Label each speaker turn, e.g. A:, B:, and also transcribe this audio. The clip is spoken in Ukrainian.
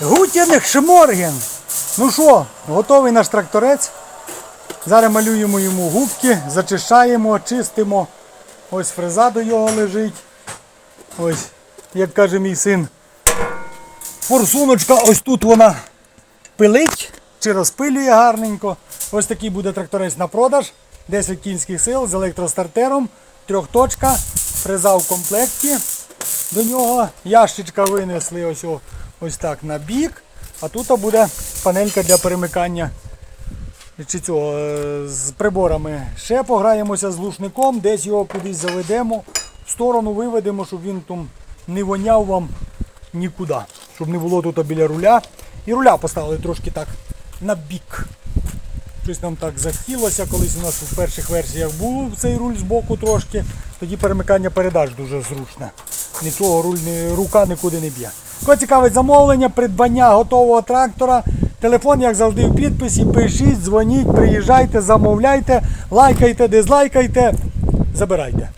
A: Гутін Шморген. Ну що, готовий наш тракторець. Зараз малюємо йому губки, зачищаємо, чистимо. Ось фреза до його лежить. Ось, як каже мій син. Форсуночка, ось тут вона пилить чи розпилює гарненько. Ось такий буде тракторець на продаж. 10 кінських сил з електростартером, трьохточка, фреза в комплекті. До нього ящичка винесли ось, о- ось так на бік. А тут буде панелька для перемикання чи цього, е, з приборами. Ще пограємося з лушником, десь його кудись заведемо, в сторону виведемо, щоб він там не воняв вам нікуди. Щоб не було тут біля руля. І руля поставили трошки так на бік. Щось нам так захотілося, колись у нас в перших версіях був цей руль з боку трошки, тоді перемикання передач дуже зручне. Нічого руль рука нікуди не б'є. Кого цікавить замовлення, придбання готового трактора. Телефон, як завжди, в підписі. Пишіть, дзвоніть, приїжджайте, замовляйте, лайкайте, дизлайкайте, забирайте.